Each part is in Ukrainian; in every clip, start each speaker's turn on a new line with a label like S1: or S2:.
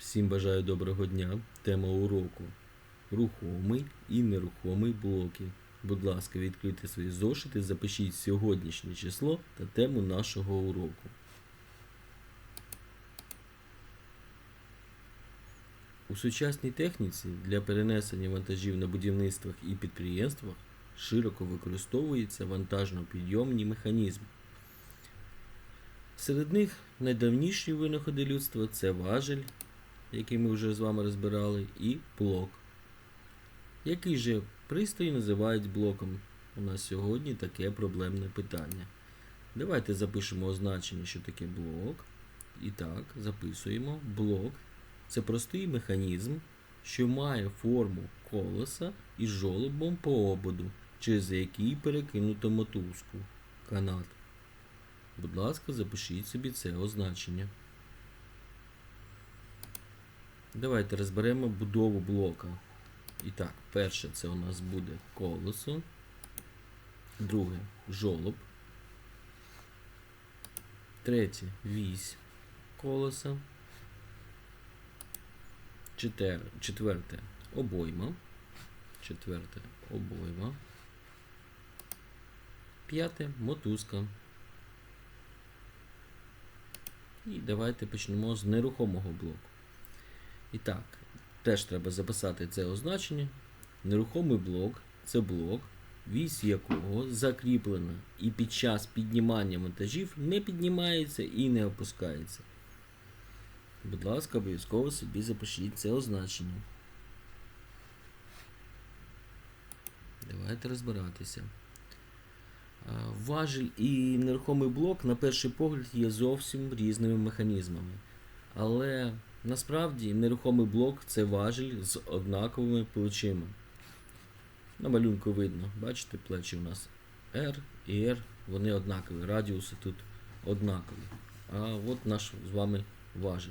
S1: Всім бажаю доброго дня. Тема уроку. Рухомий і нерухомий блоки. Будь ласка, відкрийте свої зошити, запишіть сьогоднішнє число та тему нашого уроку. У сучасній техніці для перенесення вантажів на будівництвах і підприємствах широко використовується вантажно-підйомні механізми. Серед них найдавніші винаходи людства це важель, який ми вже з вами розбирали, і блок. Який же пристрій називають блоком? У нас сьогодні таке проблемне питання. Давайте запишемо означення, що таке блок. І так, записуємо. Блок це простий механізм, що має форму колеса із жолобом по ободу, через який перекинуто мотузку, канат. Будь ласка, запишіть собі це означення. Давайте розберемо будову блока. І так, перше це у нас буде колесо. Друге жолоб. Третє вісь колеса. Четвер, четверте обойма. Четверте обойма. П'яте мотузка. І давайте почнемо з нерухомого блоку. І так, теж треба записати це означення. Нерухомий блок це блок, вісь якого закріплена і під час піднімання вантажів не піднімається і не опускається. Будь ласка, обов'язково собі запишіть це означення. Давайте розбиратися. А, Важіль і нерухомий блок, на перший погляд, є зовсім різними механізмами. Але насправді нерухомий блок це важіль з однаковими плечима. На малюнку видно, бачите, плечі у нас R і R, вони однакові, радіуси тут однакові. А от наш з вами важіль.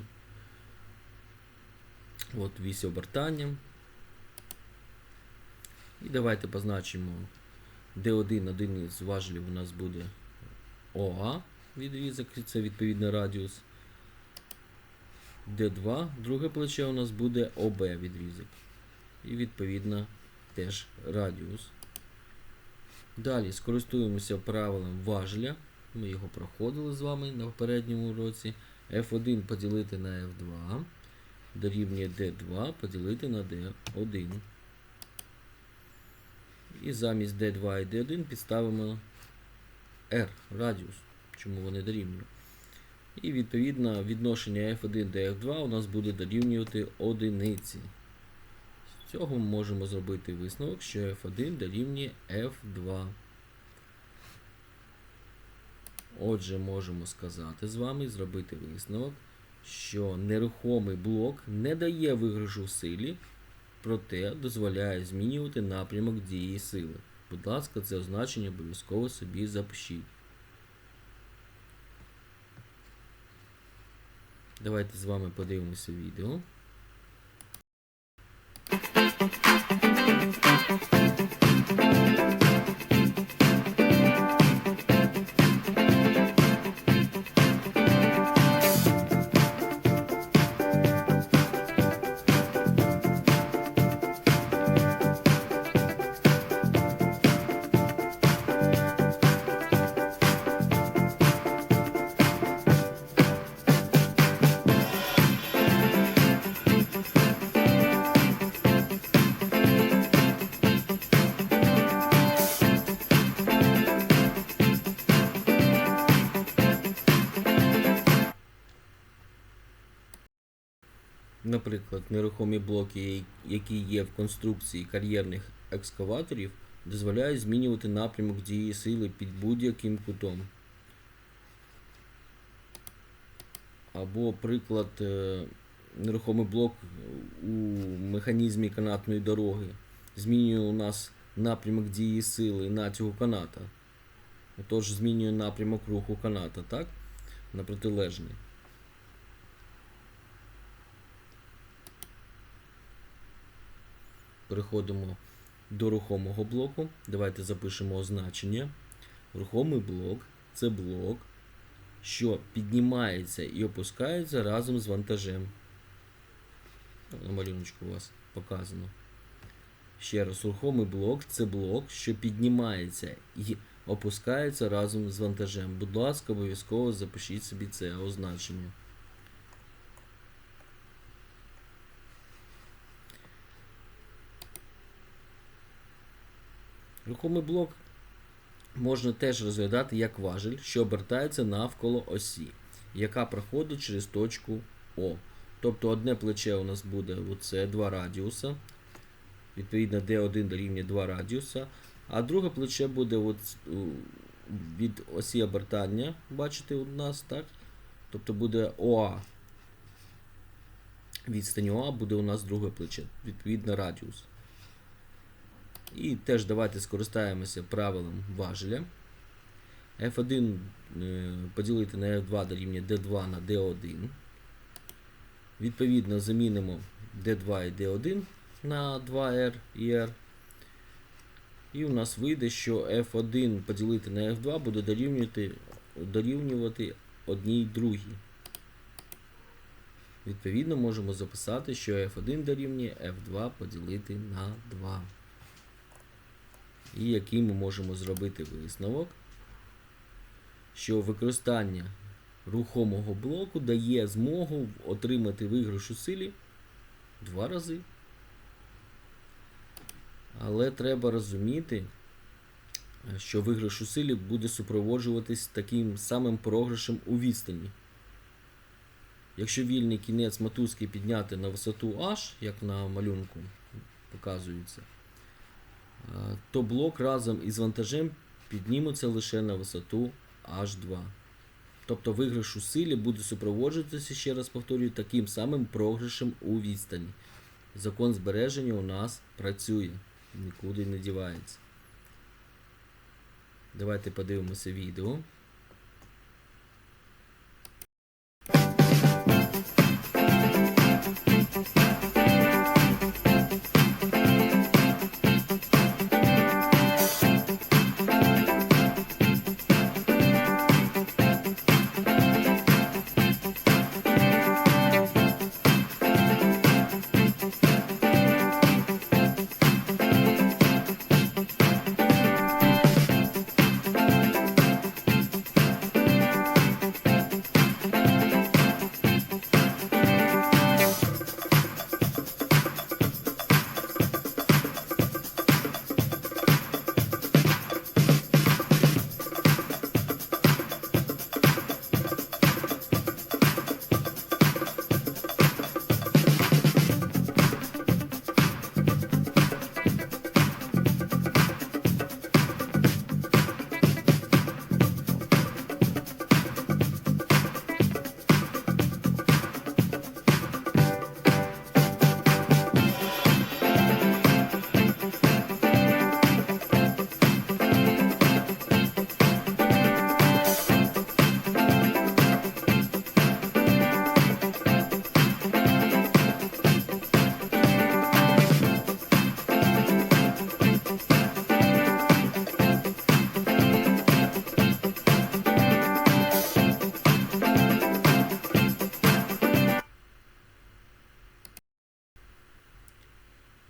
S1: От вісь обертання. І давайте позначимо D1 один із важелів у нас буде ОА відрізок, це відповідно радіус. D2, друге плече у нас буде ОБ відрізок. І відповідно теж радіус. Далі скористуємося правилом важеля. Ми його проходили з вами на попередньому уроці. F1 поділити на F2 дорівнює D2 поділити на D1. І замість D2 і D1 підставимо R радіус, чому вони дорівнюють. І відповідно відношення F1 до F2 у нас буде дорівнювати одиниці. З цього ми можемо зробити висновок, що F1 дорівнює F2. Отже, можемо сказати з вами, зробити висновок, що нерухомий блок не дає виграшу силі, проте дозволяє змінювати напрямок дії сили. Будь ласка, це означення обов'язково собі запишіть. Давайте з вами подивимося відео. Наприклад, нерухомі блоки, які є в конструкції кар'єрних екскаваторів, дозволяють змінювати напрямок дії сили під будь-яким кутом. Або приклад е, нерухомий блок у механізмі канатної дороги змінює у нас напрямок дії сили на цього каната. Отож, змінює напрямок руху каната, так? На протилежний. Переходимо до рухомого блоку. Давайте запишемо означення. Рухомий блок це блок, що піднімається і опускається разом з вантажем. На малюночку у вас показано. Ще раз, рухомий блок це блок, що піднімається і опускається разом з вантажем. Будь ласка, обов'язково запишіть собі це означення. Рухомий блок можна теж розглядати як важель, що обертається навколо осі, яка проходить через точку О. Тобто одне плече у нас буде оце 2 радіуса. Відповідно, D1 дорівнює 2 радіуса. А друге плече буде от, від осі обертання, бачите, у нас, так? Тобто буде ОА. Відстань ОА буде у нас друге плече, відповідно радіус. І теж давайте скористаємося правилом важеля. F1 е, поділити на F2 дорівнює D2 на D1. Відповідно, замінимо D2 і D1 на 2R і R. І у нас вийде, що F1 поділити на F2 буде дорівнювати, дорівнювати одній другій. Відповідно, можемо записати, що F1 дорівнює F2 поділити на 2. І який ми можемо зробити висновок, що використання рухомого блоку дає змогу отримати виграш у силі два рази. Але треба розуміти, що виграш у силі буде супроводжуватись таким самим програшем у відстані. Якщо вільний кінець мотузки підняти на висоту H, як на малюнку показується, то блок разом із вантажем підніметься лише на висоту H2. Тобто виграш у силі буде супроводжуватися, ще раз повторюю, таким самим програшем у відстані. Закон збереження у нас працює, нікуди не дівається. Давайте подивимося відео.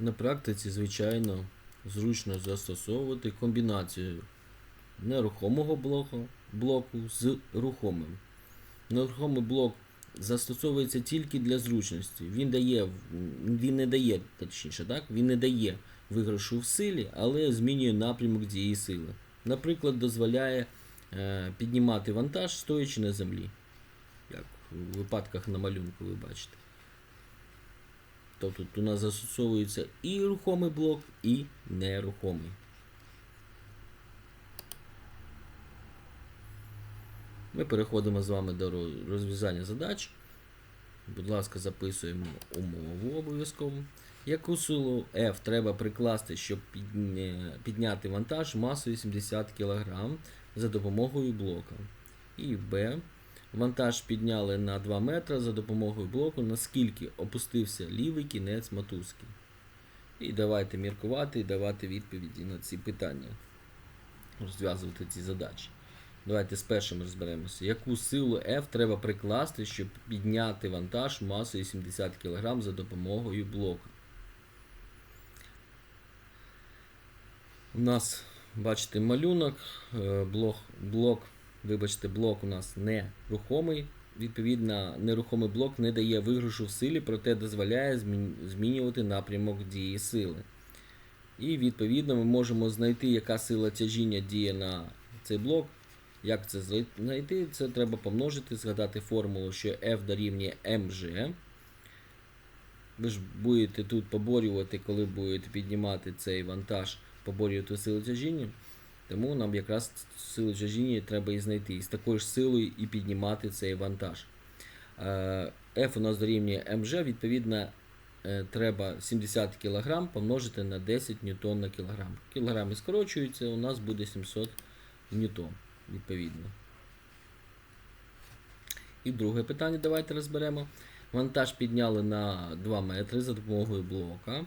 S1: На практиці, звичайно, зручно застосовувати комбінацію нерухомого блоку, блоку з рухомим. Нерухомий блок застосовується тільки для зручності. Він дає, він не дає, точніше, так? Він не дає виграшу в силі, але змінює напрямок дії сили. Наприклад, дозволяє е, піднімати вантаж, стоячи на землі. Як у випадках на малюнку ви бачите. Тобто тут у нас застосовується і рухомий блок, і нерухомий. Ми переходимо з вами до розв'язання задач. Будь ласка, записуємо умову обов'язково. Яку силу F треба прикласти, щоб підняти вантаж масою 70 кг за допомогою блока? І Б. Вантаж підняли на 2 метри за допомогою блоку, наскільки опустився лівий кінець мотузки. І давайте міркувати і давати відповіді на ці питання. Розв'язувати ці задачі. Давайте з першим розберемося. Яку силу F треба прикласти, щоб підняти вантаж масою 70 кг за допомогою блока? У нас, бачите, малюнок, е, блок, блок, вибачте, блок у нас не рухомий. Відповідно, нерухомий блок не дає виграшу в силі, проте дозволяє змінювати напрямок дії сили. І відповідно ми можемо знайти, яка сила тяжіння діє на цей блок. Як це знайти? Це треба помножити, згадати формулу, що F дорівнює mg. Ви ж будете тут поборювати, коли будете піднімати цей вантаж, поборювати силу тяжіння. Тому нам якраз силу тяжіння треба і знайти. І з такою ж силою і піднімати цей вантаж. Е, F у нас дорівнює mg, відповідно, е, треба 70 кг помножити на 10 ньютон на кілограм. Кілограми скорочуються, у нас буде 700 ньютон, відповідно. І друге питання давайте розберемо. Вантаж підняли на 2 метри за допомогою блока.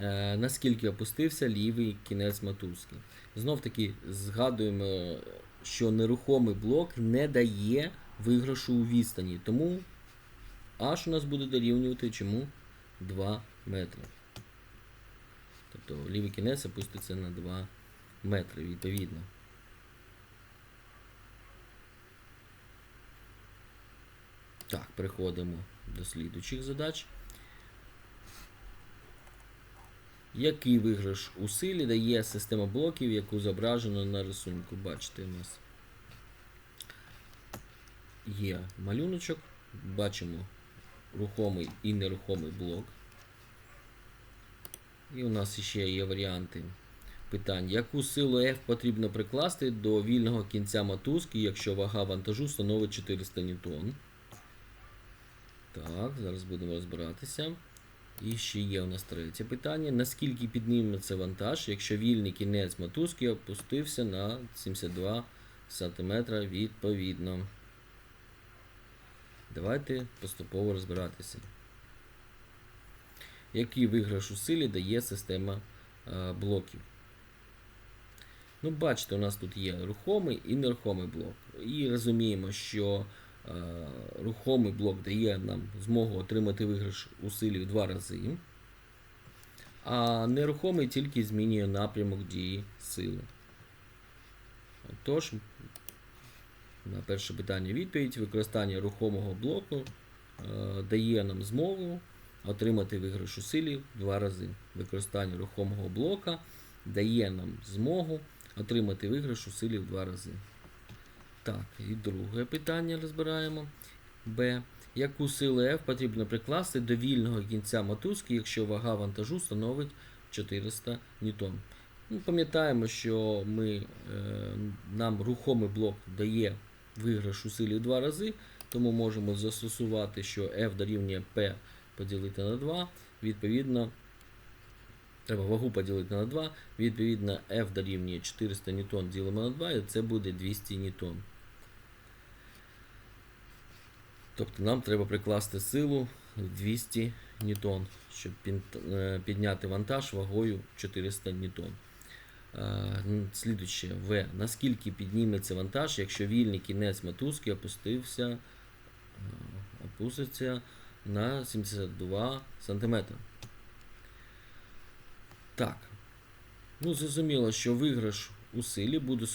S1: Е, наскільки опустився лівий кінець мотузки. Знов таки згадуємо, що нерухомий блок не дає виграшу у відстані. Тому H у нас буде дорівнювати чому 2 метри. Тобто лівий кінець опуститься на 2 метри, відповідно. Так, переходимо до слідуючих задач. Який виграш у силі дає система блоків, яку зображено на рисунку? Бачите, у нас є малюночок, бачимо рухомий і нерухомий блок. І у нас ще є варіанти питань. Яку силу F потрібно прикласти до вільного кінця мотузки, якщо вага вантажу становить 400 ньютон? Так, зараз будемо розбиратися. І ще є у нас третє питання. Наскільки підніметься вантаж, якщо вільний кінець мотузки опустився на 72 см відповідно? Давайте поступово розбиратися. Який виграш у силі дає система е, блоків? Ну, бачите, у нас тут є рухомий і нерухомий блок. І розуміємо, що рухомий блок дає нам змогу отримати виграш у силі в два рази, а нерухомий тільки змінює напрямок дії сили. Тож, на перше питання відповідь: використання рухомого блоку е, дає нам змогу отримати виграш у силі в два рази. Використання рухомого блока дає нам змогу отримати виграш у силі в два рази. Так, і друге питання розбираємо. Б. Яку силу F потрібно прикласти до вільного кінця мотузки, якщо вага вантажу становить 400 ньютон? Ну, Пам'ятаємо, що ми, е, нам рухомий блок дає виграш у силі в два рази, тому можемо застосувати, що F дорівнює P поділити на 2. Відповідно, треба вагу поділити на 2. Відповідно, F дорівнює 400 ньютон ділимо на 2, і це буде 200 ньютон. Тобто нам треба прикласти силу 200 ньютон, щоб е, підняти вантаж вагою 400 ньютон. Е, Слідуюче В. Наскільки підніметься вантаж, якщо вільний кінець мотузки опустився, е, опуститься на 72 см. Так. Ну, зрозуміло, що виграш у силі буде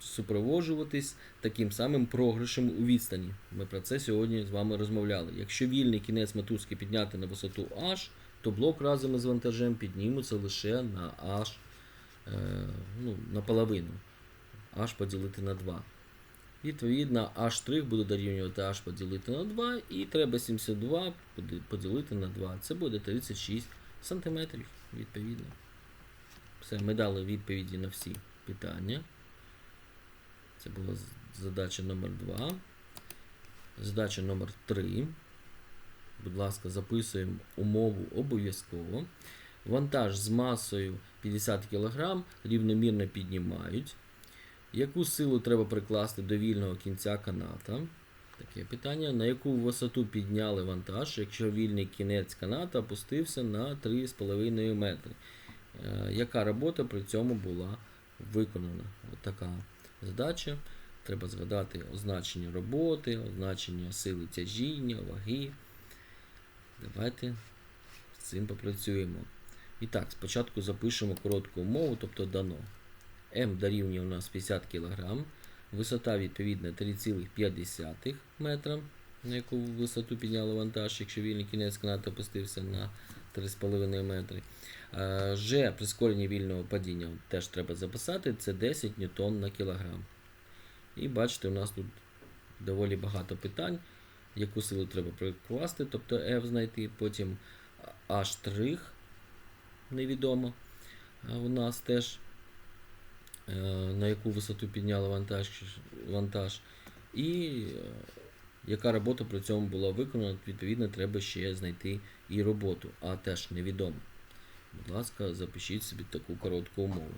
S1: супроводжуватись таким самим програшем у відстані. Ми про це сьогодні з вами розмовляли. Якщо вільний кінець мотузки підняти на висоту H, то блок разом із вантажем підніметься лише на H е, ну, наполовину. H поділити на 2. Відповідно, H' буде дорівнювати H поділити на 2, і треба 72 поділити на 2. Це буде 36 см, відповідно. Все, ми дали відповіді на всі питання. Це була задача номер 2. Задача номер 3. Будь ласка, записуємо умову обов'язково. Вантаж з масою 50 кг рівномірно піднімають. Яку силу треба прикласти до вільного кінця каната? Таке питання. На яку висоту підняли вантаж, якщо вільний кінець каната опустився на 3,5 метри? Е, яка робота при цьому була виконана? От така задача. треба згадати означення роботи, означення сили тяжіння, ваги. Давайте з цим попрацюємо. І так, спочатку запишемо коротку умову, тобто дано. М дорівнює у нас 50 кг, висота відповідна 3,5 метра, на яку висоту підняли вантаж, якщо вільний кінець канату опустився на 3,5 метри. Е, Ж прискорення вільного падіння теж треба записати, це 10 ньютон на кілограм. І бачите, у нас тут доволі багато питань, яку силу треба прикласти, тобто F знайти, потім H' невідомо. У нас теж е, на яку висоту підняли вантаж, вантаж і е, яка робота при цьому була виконана, відповідно, треба ще знайти і роботу, а теж невідомо. Будь ласка, запишіть собі таку коротку умову.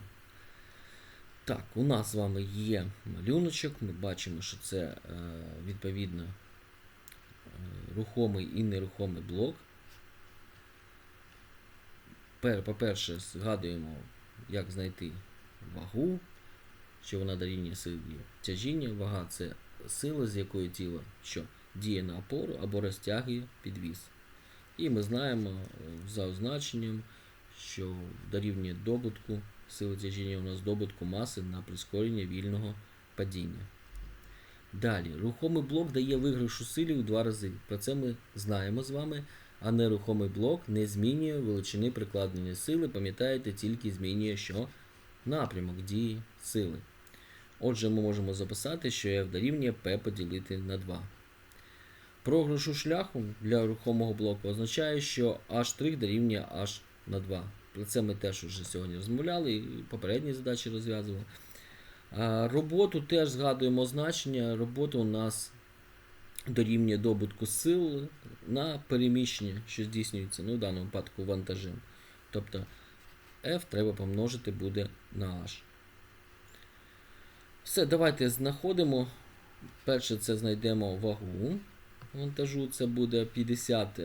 S1: Так, у нас з вами є малюночок. Ми бачимо, що це е, відповідно е, рухомий і нерухомий блок. По-перше, згадуємо, як знайти вагу, що вона дорівнює силі тяжіння. Вага це сила, з якої тіло що діє на опору або розтягує підвіз. І ми знаємо е, за означенням, що дорівнює добутку сили тяжіння у нас добутку маси на прискорення вільного падіння. Далі, рухомий блок дає виграш у силі у два рази. Про це ми знаємо з вами. А нерухомий блок не змінює величини прикладеної сили, пам'ятаєте, тільки змінює що напрямок дії сили. Отже, ми можемо записати, що F дорівнює P поділити на 2. Програш у шляху для рухомого блоку означає, що H' дорівнює H на 2. Про це ми теж вже сьогодні розмовляли і попередні задачі розв'язували. Роботу теж згадуємо значення. Робота у нас дорівнює добутку сил на переміщення, що здійснюється, ну, в даному випадку вантажем. Тобто F треба помножити буде на H. Все, давайте знаходимо. Перше, це знайдемо вагу вантажу. Це буде 50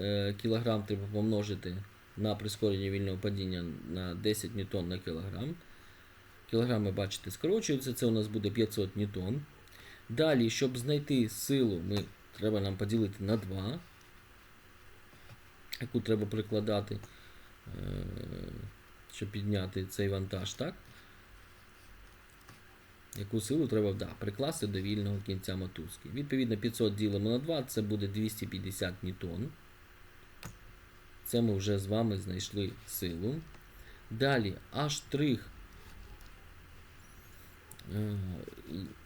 S1: кг треба помножити на прискорення вільного падіння на 10 ньютон на кілограм. Кілограми, бачите, скорочуються, це у нас буде 500 ньютон. Далі, щоб знайти силу, ми, треба нам поділити на 2, яку треба прикладати, е, щоб підняти цей вантаж, так? Яку силу треба да, прикласти до вільного кінця мотузки. Відповідно, 500 ділимо на 2, це буде 250 ньютон. Це ми вже з вами знайшли силу. Далі H', е,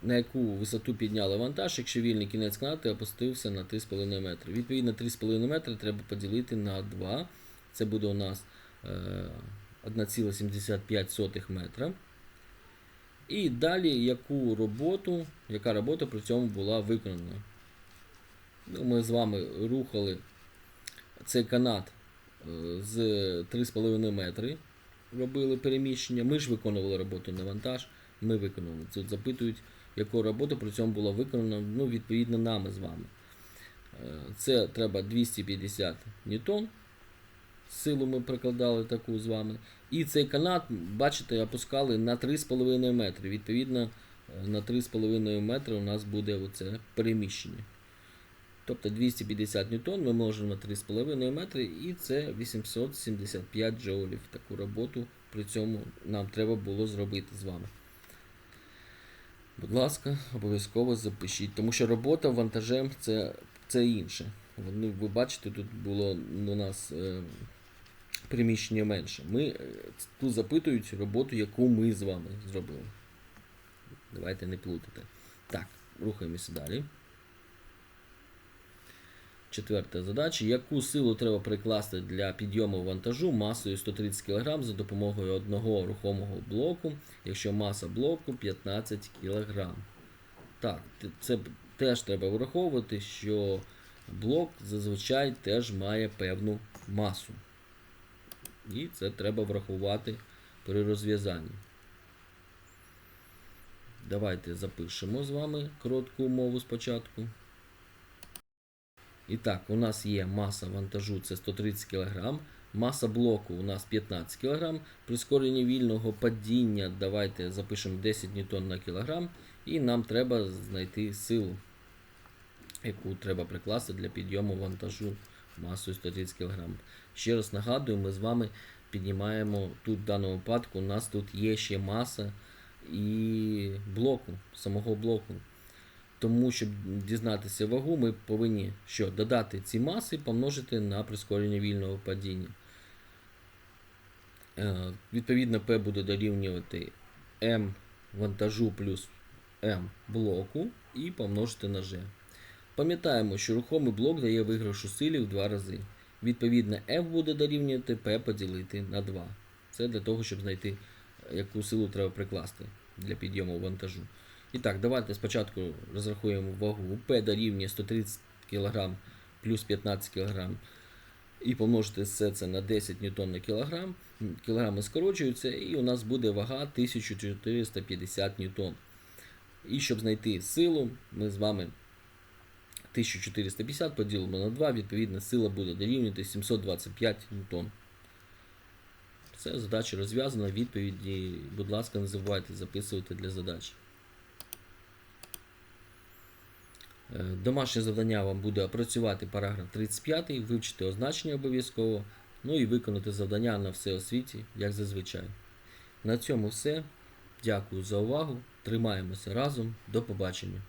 S1: на яку висоту підняли вантаж, якщо вільний кінець канати опустився на 3,5 метри. Відповідно, 3,5 метри треба поділити на 2. Це буде у нас 1,75 метра. І далі яку роботу, яка робота при цьому була виконана. Ну, Ми з вами рухали цей канат з 3,5 метри робили переміщення. Ми ж виконували роботу на вантаж, ми виконували. Тут запитують, яку роботу при цьому була виконана ну, відповідно нами з вами. Е, Це треба 250 ньютон. Силу ми прикладали таку з вами. І цей канат, бачите, опускали на 3,5 метри. Відповідно, е, на 3,5 метри у нас буде оце переміщення. Тобто 250 ньютон ми можемо на 3,5 метри і це 875 джоулів. Таку роботу при цьому нам треба було зробити з вами. Будь ласка, обов'язково запишіть, тому що робота вантажем це це інше. Вони, ви бачите, тут було у нас е, приміщення менше. Ми, е, Тут запитують роботу, яку ми з вами зробили. Давайте не плутати. Так, рухаємося далі. Четверта задача. Яку силу треба прикласти для підйому вантажу масою 130 кг за допомогою одного рухомого блоку, якщо маса блоку 15 кг? Так, це теж треба враховувати, що блок зазвичай теж має певну масу. І це треба врахувати при розв'язанні. Давайте запишемо з вами коротку умову спочатку. І так, у нас є маса вантажу це 130 кг, маса блоку у нас 15 кг. Прискорення вільного падіння давайте запишемо 10 ньютон на кілограм. І нам треба знайти силу, яку треба прикласти для підйому вантажу масою 130 кг. Ще раз нагадую, ми з вами піднімаємо тут в даному випадку, у нас тут є ще маса і блоку, самого блоку. Тому, щоб дізнатися вагу, ми повинні що, додати ці маси і помножити на прискорення вільного падіння. Е, Відповідно, P буде дорівнювати M вантажу плюс M блоку і помножити на G. Пам'ятаємо, що рухомий блок дає виграш у силі в два рази. Відповідно, F буде дорівнювати P поділити на 2. Це для того, щоб знайти, яку силу треба прикласти для підйому вантажу. І так, давайте спочатку розрахуємо вагу. P дорівнює 130 кг плюс 15 кг. І помножити все це на 10 ньютон на кілограм. Кілограми скорочуються, і у нас буде вага 1450 ньютон. І щоб знайти силу, ми з вами 1450 поділимо на 2, відповідно, сила буде дорівнювати 725 ньютон. Все, задача розв'язана. Відповіді, будь ласка, не забувайте записувати для задач. Е, Домашнє завдання вам буде опрацювати параграф 35, вивчити означення обов'язково, ну і виконати завдання на всеосвіті, як зазвичай. На цьому все. Дякую за увагу. Тримаємося разом. До побачення.